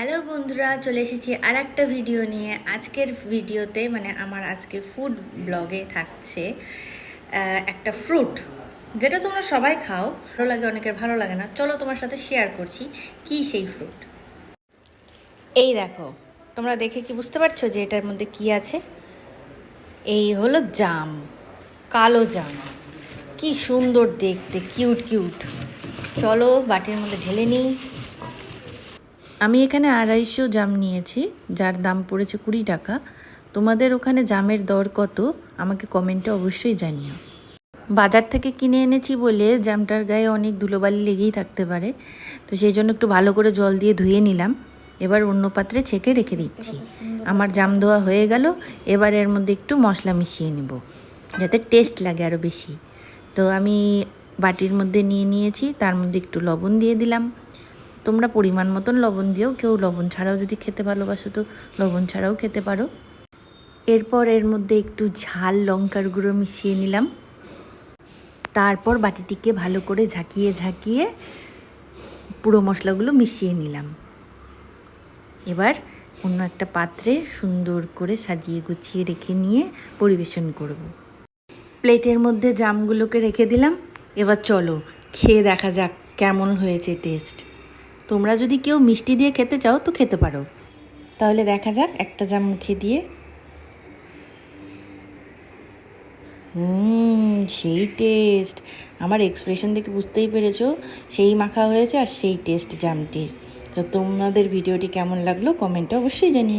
Hello বন্ধুরা, চলে এসেছি আর একটা ভিডিও নিয়ে। আজকের ভিডিওতে মানে আমার আজকে ফুড ব্লগে থাকছে একটা ফ্রুট যেটা তোমরা সবাই খাও। ভালো লাগে, অনেকের ভালো লাগে না। চলো তোমার সাথে শেয়ার করছি, কি সেই ফ্রুট এই দেখো, তোমরা দেখে কি বুঝতে পারছ যে এটার মধ্যে কি আছে? এই হলো জাম, কালো জাম। কি সুন্দর দেখতে কিউট কিউট চলো বাটির মধ্যে ঢেলে নিই। আমি এখানে আড়াইশো জাম নিয়েছি, যার দাম পড়েছে কুড়ি টাকা। তোমাদের ওখানে জামের দর কত? আমাকে কমেন্টে অবশ্যই জানিও। বাজার থেকে কিনে এনেছি বলে জামটার গায়ে অনেক ধুলোবালি লেগেই থাকতে পারে, তো সেই জন্য একটু ভালো করে জল দিয়ে ধুয়ে নিলাম। এবার অন্য পাত্রে ছেঁকে রেখে দিচ্ছি। আমার জাম ধোয়া হয়ে গেল, এবার এর মধ্যে একটু মশলা মিশিয়ে নেব, যাতে টেস্ট লাগে আরও বেশি। তো আমি বাটির মধ্যে নিয়ে নিয়েছি, তার মধ্যে একটু লবণ দিয়ে দিলাম। তোমরা পরিমাণ মতন লবণ দিও, কেউ লবণ ছাড়াও যদি খেতে ভালোবাসো তো লবণ ছাড়াও খেতে পারো। এরপর এর মধ্যে একটু ঝাল লঙ্কার গুঁড়ো মিশিয়ে নিলাম। তারপর বাটিটিকে ভালো করে ঝাঁকিয়ে ঝাঁকিয়ে পুরো মশলাগুলো মিশিয়ে নিলাম। এবার অন্য একটা পাত্রে সুন্দর করে সাজিয়ে গুছিয়ে রেখে নিয়ে পরিবেশন করব। প্লেটের মধ্যে জামগুলোকে রেখে দিলাম। এবার চলো, খেয়ে দেখা যাক কেমন হয়েছে টেস্ট। তোমরা যদি কেউ মিষ্টি দিয়ে খেতে চাও, তো খেতে পারো। তাহলে দেখা যাক একটা জাম মুখে দিয়ে। হুম, সেই টেস্ট। আমার এক্সপ্রেশন দেখে বুঝতেই পেরেছ, সেই মাখা হয়েছে আর সেই টেস্ট জামটির। তো তোমাদের ভিডিওটি কেমন লাগল, কমেন্টে অবশ্যই জানিয়ে